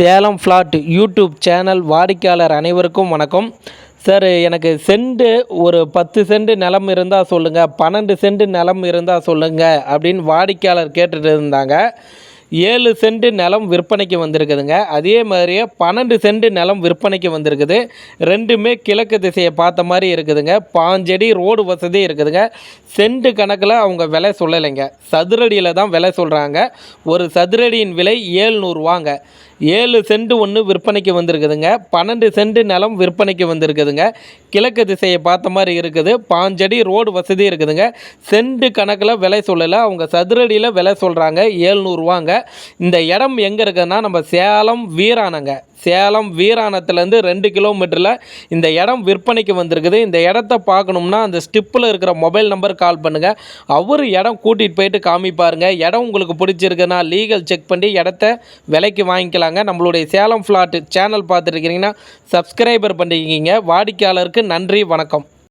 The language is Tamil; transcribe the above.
சேலம் ஃப்ளாட் யூடியூப் சேனல் வாடிக்கையாளர் அனைவருக்கும் வணக்கம். சார் எனக்கு செண்டு ஒரு பத்து செண்டு நிலம் இருந்தால் சொல்லுங்கள் பன்னெண்டு செண்டு நிலம் இருந்தால் சொல்லுங்கள் அப்படின்னு வாடிக்கையாளர் கேட்டுட்டு இருந்தாங்க. ஏழு சென்ட் நிலம் விற்பனைக்கு வந்திருக்குதுங்க. அதே மாதிரியே பன்னெண்டு சென்ட் நிலம் விற்பனைக்கு வந்திருக்குது. ரெண்டுமே கிழக்கு திசையை பார்த்த மாதிரி இருக்குதுங்க. பாஞ்சடி ரோடு வசதி இருக்குதுங்க. சென்ட் கணக்கில் அவங்க விலை சொல்லலைங்க. சதுரடியில் தான் விலை சொல்கிறாங்க ஒரு சதுரடியின் விலை ஏழ்நூறுவாங்க. ஏழு சென்ட் ஒன்று விற்பனைக்கு வந்திருக்குதுங்க. பன்னெண்டு சென்ட் நிலம் விற்பனைக்கு வந்திருக்குதுங்க. கிழக்கு திசையை பார்த்த மாதிரி இருக்குது. பாஞ்சடி ரோடு வசதி இருக்குதுங்க. சென்ட் கணக்கில் விலை சொல்லலை. அவங்க சதுரடியில் விலை சொல்கிறாங்க ஏழ்நூறுவாங்க. இந்த இடம் எங்கே இருக்குதுன்னா நம்ம சேலம் வீரானங்க சேலம் வீராணத்துலேருந்து ரெண்டு கிலோமீட்டரில் இந்த இடம் விற்பனைக்கு வந்திருக்குது. இந்த இடத்த பார்க்கணும்னா அந்த ஸ்டிப்பில் இருக்கிற மொபைல் நம்பர் கால் பண்ணுங்கள் அவர் இடம் கூட்டிகிட்டு போயிட்டு காமிப்பாருங்க. இடம் உங்களுக்கு பிடிச்சிருக்குன்னா லீகல் செக் பண்ணி இடத்த விலைக்கு வாங்கிக்கலாங்க. நம்மளுடைய சேலம் ஃப்ளாட் சேனல் பார்த்துருக்கிறீங்கன்னா சப்ஸ்கிரைபர் பண்ணிக்கிங்க. வாடிக்கையாளருக்கு நன்றி வணக்கம்.